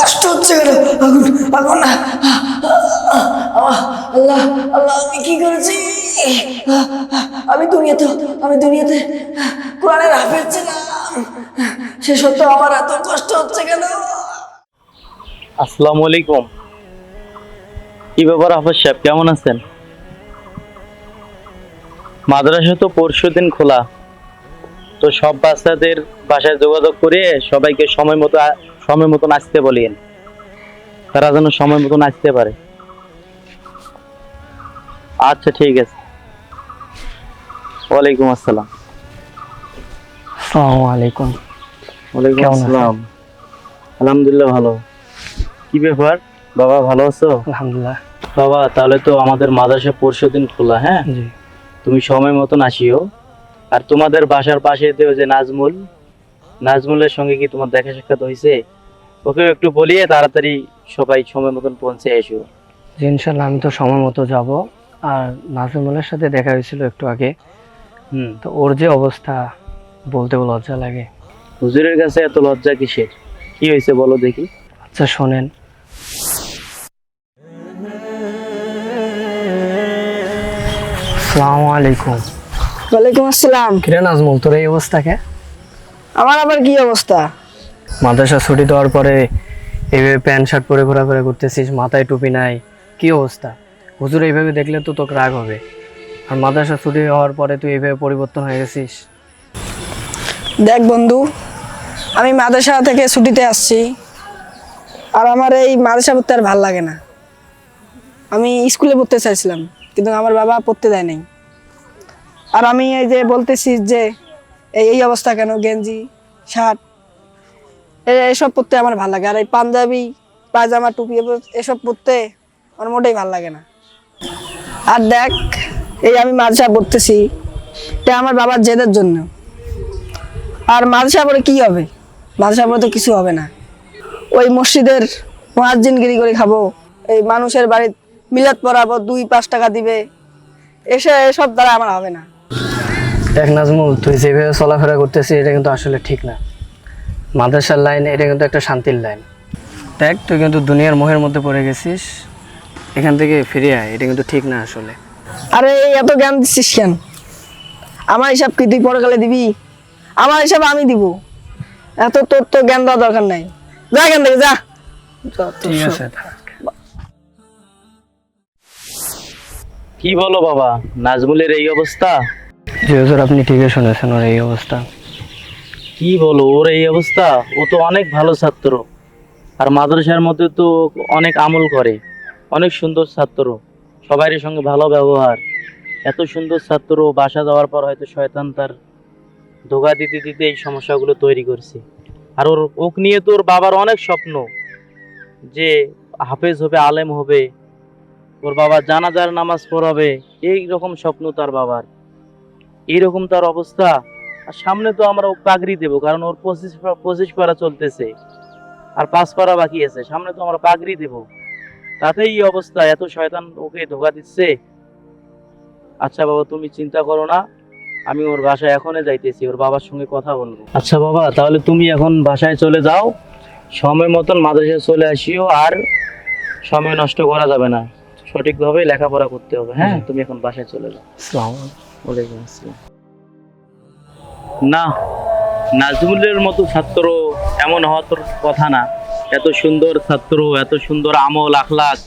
কষ্ট হচ্ছে আগুন আগুন আল্লাহ আল্লাহ, আমি কি করেছি? আমি দুনিয়াতে আমি দুনিয়াতে কোরআনের হাফেজ ছিলাম। সে সত্য আমার এত কষ্ট হচ্ছে কেন? আসসালামু আলাইকুম। কি ব্যাপার হাফেজ সাহেব, কেমন আছেন? মাদ্রাসা তো পরশু দিন খোলা। তো সব বাচ্চাদের বাসায় যোগাযোগ করে সবাইকে সময় মতো সময় মতন আসতে বলিয়েন। তারা যেন সময় মতন আসতে পারে। আচ্ছা ঠিক আছে। ওয়ালাইকুম আসসালাম। আসসালামু আলাইকুম। ওয়ালাইকুম আসসালাম। আলহামদুলিল্লাহ ভালো। কি ব্যাপার? বাবা ভালো আছো? আলহামদুলিল্লাহ। বাবা তাহলে তো আমাদের মাদ্রাসা পরশু দিন খোলা হ্যাঁ? তুমি সময় মতন আসিও। আর তোমাদের বাসার পাশে যে যে নাজমুল নাজমুলের সঙ্গে কি তোমার দেখা সাক্ষাৎ হয়েছে ওকে একটু বলিয়ে তাড়াতাড়ি সবাই সময় মতন পৌঁছে এসো। ইনশাল্লাহ আমি তো সময় মতো যাব। আর নাজমুলের সাথে দেখা হয়েছিল একটু আগে। হুম। তো ওর যে অবস্থা বলতেও লজ্জা লাগে। হুজুরের কাছে এত লজ্জা কিসের? কি হয়েছে বলো দেখি। আচ্ছা শোনেন। আসসালামু আলাইকুম। ওয়ালাইকুম আসসালাম। কিরে নাজমুল তোর এই অবস্থাকে আমার আবার কি অবস্থা? মাদ্রাসা ছুটি দেওয়ার পরে এইভাবে প্যান্ট, শার্ট পরে ঘোরাফেরা করতেছিস, মাথায় টুপি নাই, কি অবস্থা? হুজুর এইভাবে দেখলে তো তোকে রাগ হবে। আর মাদ্রাসা ছুটি হওয়ার পরে তুই এইভাবে পরিবর্তন হয়ে গেছিস? দেখ বন্ধু, আমি মাদ্রাসা থেকে ছুটিতে আসছি, আর আমার এই মাদ্রাসা পড়তে আর ভালো লাগে না। আমি স্কুলে পড়তে চাইছিলাম, কিন্তু আমার বাবা পড়তে দেয় নাই। আর আমি এই যে বলতেছি যে এই অবস্থা কেন? গেঞ্জি, শার্ট এসব পরতে আমার ভালো লাগে। আর এই পাঞ্জাবি, পায়জামা, টুপি এসব পরতে আমার মোটেই ভালো লাগে না। আর দেখ, এই আমি মাদ্রাসা পড়তেছি, এটা আমার বাবার জেদের জন্য। আর মাদ্রাসা পরে কি হবে? মাদ্রাসা পরে তো কিছু হবে না। ওই মসজিদের মহাজিনগিরি করে খাব, এই মানুষের বাড়ির মিলাদ পড়াবো, দুই পাঁচ টাকা দিবে, এসে এসব দ্বারা আমার হবে না। দেখ নাজমুল, তুই যেভাবে চলাফেরা করতেছিস, এটা কিন্তু আসলে ঠিক না। মাদ্রাসার লাইন এটা কিন্তু একটা শান্তির লাইন। দেখ তুই কিন্তু দুনিয়ার মোহের মধ্যে পড়ে গেছিস এখান থেকে ফিরে আয় এটা কিন্তু ঠিক না আসলে। আরে এত জ্ঞান দিচ্ছিস কেন? আমার হিসাব কি তুই পরকালে দিবি? আমার হিসাব আমি দিব। এত তোর তো জ্ঞান দেওয়া দরকার নাই। যা এখান থেকে যা। ঠিক আছে কি বলো বাবা নাজমুলের এই অবস্থা? জি হুজুর আপনি ঠিকই শুনেছেন ওর এই অবস্থা। কি বলো, ওর এই অবস্থা। ও তো অনেক ভালো ছাত্র। আর মাদ্রাসার মধ্যে তো অনেক আমল করে। অনেক সুন্দর ছাত্র। সবারই সঙ্গে ভালো ব্যবহার। এত সুন্দর ছাত্র, বাসা যাওয়ার পর হয়তো শয়তান তার ধোকা দিতে দিতে এই সমস্যাগুলো তৈরি করছে। আর ওর ওক নিয়ে তো ওর বাবার অনেক স্বপ্ন। যে হাফেজ হবে, আলেম হবে, ওর বাবা জানাজার নামাজ পড়াবে এই রকম স্বপ্ন তার বাবার। এইরকম তার অবস্থা। আর সামনে তো আমরা পাগড়ি দেবো কারণ ওর পঁচিশ পঁচিশ পারা চলতেছে। আর পাঁচ পারা বাকি আছে সামনে তো আমরা পাগড়ি দেব। তাতেই এই অবস্থা এত শয়তান ওকে ধোকা দিচ্ছে। আচ্ছা বাবা তুমি চিন্তা করো না আমি ওর বাসায় এখনই যাইতেছি ওর বাবার সঙ্গে কথা বলব। আচ্ছা বাবা তাহলে তুমি এখন বাসায় চলে যাও সময় মতন মাদ্রাসায় চলে আসিও আর সময় নষ্ট করা যাবে না। সঠিকভাবে লেখাপড়া করতে হবে হ্যাঁ? তুমি এখন বাসায় চলে যাও। আসসালামু আলাইকুম। আসসালাম। না, নাজমুলের মতো ছাত্র এমন হওয়ার তোর কথা না। এত সুন্দর ছাত্র, এত সুন্দর আমল আখলাক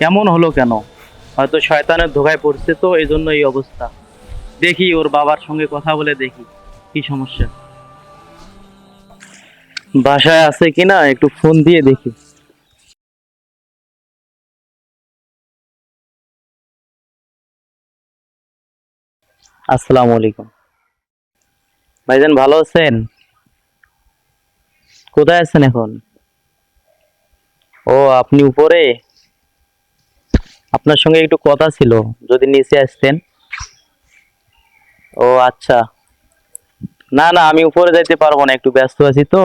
কেমন হলো কেন? হয়তো শয়তানের ধোকায় পড়ছে তো এই জন্য এই অবস্থা। দেখি ওর বাবার সঙ্গে কথা বলে দেখি, কি সমস্যা। বাসায় আছে কিনা? একটু ফোন দিয়ে দেখি। আসসালামু আলাইকুম। ভাইজান ভালো আছেন? কোথায় আছেন এখন? ও, আপনি উপরে? আপনার সঙ্গে একটু কথা ছিল, যদি নিচে আসতেন। ও আচ্ছা। না না, আমি উপরে যাইতে পারব না, একটু ব্যস্ত আছি তো।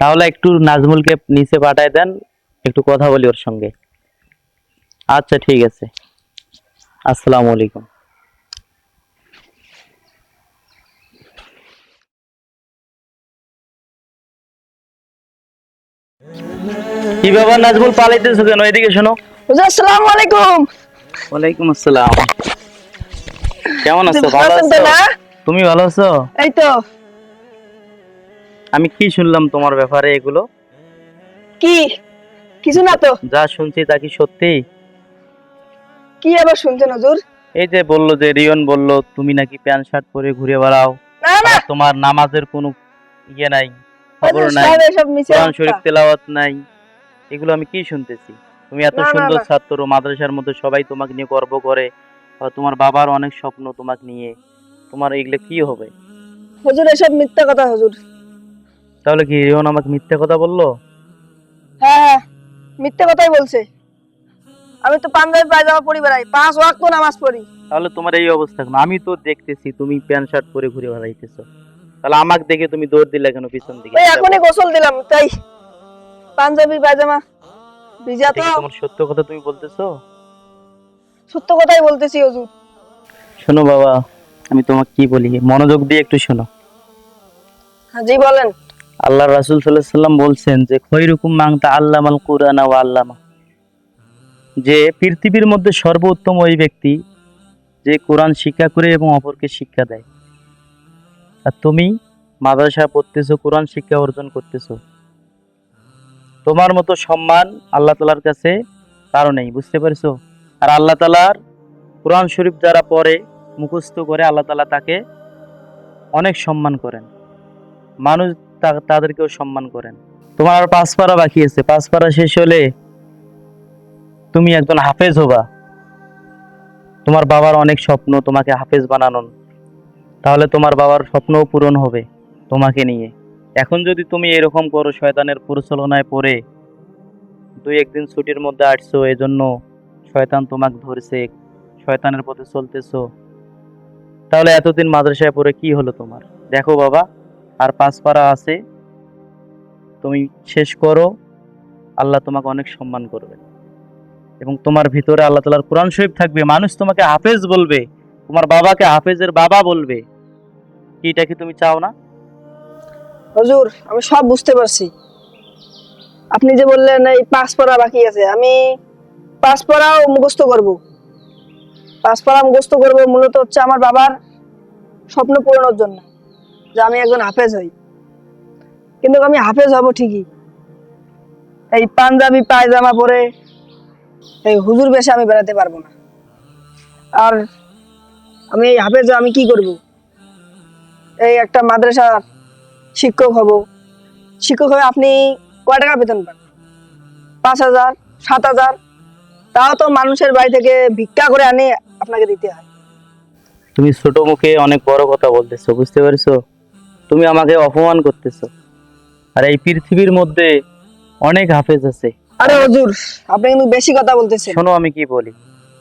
তাহলে একটু নাজমুলকে নিচে পাঠায় দেন, একটু কথা বলি ওর সঙ্গে। আচ্ছা ঠিক আছে। আসসালামু আলাইকুম। কি ব্যাপার নাজমুল পালাইতেছো কেন? এদিকে শোনো। আসসালামু আলাইকুম। ওয়ালাইকুম আসসালাম। কেমন আছো? ভালো আছো? না? তুমি ভালো আছো? এই তো। আমি কি শুনলাম তোমার ব্যাপারে এগুলো? কি? কিছু না তো। যা শুনছি তা কি সত্যি? কি আবার শুনছেন হুজুর? এই যে বলল যে রিয়ন বলল তুমি নাকি প্যান্ট শার্ট পরে ঘুরে বেড়াও। না না। তোমার নামাজের কোনো ইয়ে নাই। খবর নাই কোরআন শরীফ তেলাওয়াত নাই এগুলো আমি কি শুনতেছি? তুমি এত সুন্দর ছাত্র মাদ্রাসার মধ্যে সবাই তোমাকে নিয়ে গর্ব করে তোমার বাবার অনেক স্বপ্ন তোমাকে নিয়ে তোমার এগুলো কি হবে? হুজুর এসব মিথ্যা কথা হুজুর। তাহলে কি রিয়ন আমাকে মিথ্যে কথা বলল? হ্যাঁ হ্যাঁ মিথ্যা কথাই বলছে। আমি তো পাঞ্জাবি পায়জামা পরি বেড়াই পাঁচ ওয়াক্ত নামাজ পড়ি। তাহলে তোমার এই অবস্থা আমি তো দেখতেছি তুমি প্যান্ট শার্ট পরে ঘুরে বেড়াইতেছো। তাহলে আমাকে দেখে তুমি দৌড় দিলে কেন পিছন দিকে? ওই এখনই গোসল দিলাম তাই। পাঞ্জাবি পায়জামা। ভিজা তো। তোমার সত্য কথা তুমি বলতেছো? সত্য কথাই বলতেছি হুজুর। শোনো বাবা আমি তোমাকে কি বলি? মনোযোগ দিয়ে একটু শোনো। হ্যাঁ জি বলেন। আল্লাহ রাসুল সাল্লাহ সাল্লাম বলছেন যে খৈরুকুম মাংতা আল্লাম আল কুরআন ও আল্লামা। যে পৃথিবীর মধ্যে সর্বোত্তম ওই ব্যক্তি যে কোরআন শিক্ষা করে এবং অপরকে শিক্ষা দেয়। আর তুমি মাদ্রাসা পড়তেছো, কোরআন শিক্ষা অর্জন করতেছো। তোমার মতো সম্মান আল্লাহ তালার কাছে কারও নেই, বুঝতে পারছ? আর আল্লাহ তালার কোরআন শরীফ যারা পড়ে, মুখস্থ করে, আল্লাহ তালা তাকে অনেক সম্মান করেন। মানুষ তাদেরকেও সম্মান করেন। তোমার আর পাঁচ পারা বাকি আছে। পাঁচ শেষ হলে তুমি একজন হাফেজ হবা। তোমার বাবার অনেক স্বপ্ন তোমাকে হাফেজ বানানোর। তাহলে তোমার বাবার স্বপ্নও পূরণ হবে তোমাকে নিয়ে। এখন যদি তুমি এরকম করো, শয়তানের পরিচালনায় পড়ে, দুই একদিন ছুটির মধ্যে আসছো, এজন্য শয়তান তোমাকে ধরছে, শয়তানের পথে চলতেছো, তাহলে এতদিন মাদ্রাসায় পড়ে কি হলো তোমার? দেখো বাবা, আর পাঁচ পারা আছে, তুমি শেষ করো, আল্লাহ তোমাকে অনেক সম্মান করবে এবং তোমার ভিতরে আল্লাহ তালার কোরআন শরীফ থাকবে, মানুষ তোমাকে হাফেজ বলবে। তোমার বাবাকে হাফেজের বাবা বলবে। কি এটা কি তুমি চাও না? হুজুর, আমি সব বুঝতে পারছি। আপনি যে বললেন এই পাঁচ পড়া বাকি আছে, আমি পাঁচ পড়াও মুখস্থ করব। পাঁচ পড়া মুখস্থ করব মূলত হচ্ছে আমার বাবার স্বপ্ন পূরণের জন্য, যে আমি একজন হাফেজ হই। কিন্তু আমি হাফেজ হব ঠিকই। এই পাঞ্জাবি, পায়জামা পরে এই হুজুর বেশে আমি বেড়াতে পারব না। আর আমি এই হাফেজ আমি কি করব? এই একটা মাদ্রাসার শিক্ষক হব। শিক্ষক হয়ে আপনি কয় টাকা বেতন পান পাঁচ হাজার সাত হাজার? তাও তো মানুষের বাড়ি থেকে ভিক্ষা করে আনে আপনাকে দিতে হয়। তুমি ছোট মুখে অনেক বড় কথা বলতেছো বুঝতে পারছ? তুমি আমাকে অপমান করতেছো। আর এই পৃথিবীর মধ্যে অনেক হাফেজ আছে। আরে হুজুর আপনি কিন্তু বেশি কথা বলতেছেন। শোনো আমি কি বলি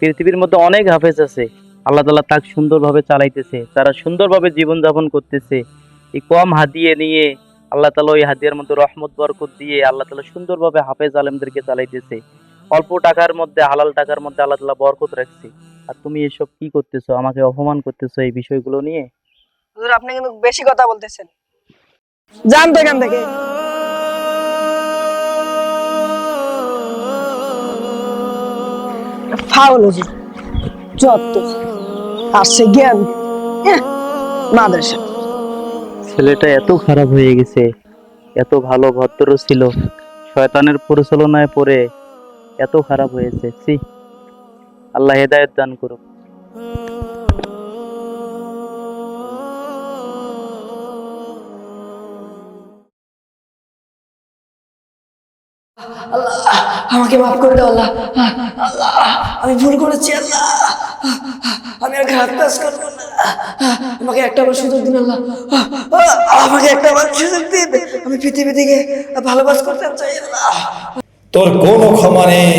পৃথিবীর মধ্যে অনেক হাফেজ আছে। আল্লাহ তালা তাক সুন্দরভাবে চালাইতেছে, তারা সুন্দরভাবে জীবনযাপন করতেছে। এই কম হাদিয়ে নিয়ে আল্লাহ তালা ওই হাদিয়ার মধ্যে রহমত, বরকত দিয়ে আল্লাহ তালা সুন্দরভাবে হাফেজ আলেমদেরকে চালাইতেছে। অল্প টাকার মধ্যে, হালাল টাকার মধ্যে আল্লাহ তালা বরকত রাখছে। আর তুমি এসব কি করতেছো, আমাকে অপমান করতেছো এই বিষয়গুলো নিয়ে? আপনি কিন্তু বেশি কথা বলতেছেন। যান এখান থেকে। ফাউল, হুজুর। আসছে জ্ঞান। মাদ্রাসা। ছেলেটা এত খারাপ হয়ে গেছে এত ভালো ভদ্র ছিল শয়তানের পরিচালনায় পড়ে এত খারাপ হয়েছে সি আল্লাহ হেদায়েত দান করুক। আমাকে মাফ করে দাও আল্লাহ আল্লাহ আমি ভুল করেছি আল্লাহ। আমি ঘাত কাজ করব না। আমাকে একটা বার সুযোগ দিন আল্লাহ। আমাকে একটা বার সুযোগ দিন। আমি পৃথিবী থেকে করতে চাই তোর কোনো ক্ষমা নেই,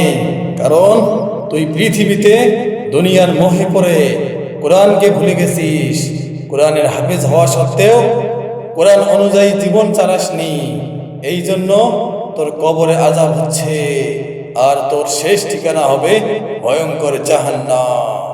কারণ তুই পৃথিবীতে দুনিয়ার মোহে পড়ে কোরআনকে ভুলে গেছিস। কোরআনের হাফেজ হওয়া সত্ত্বেও কোরআন অনুযায়ী জীবন চালাসনি। এই জন্য তোর কবরে আজাব হচ্ছে, আর তোর শেষ ঠিকানা হবে ভয়ঙ্কর জাহান্নাম।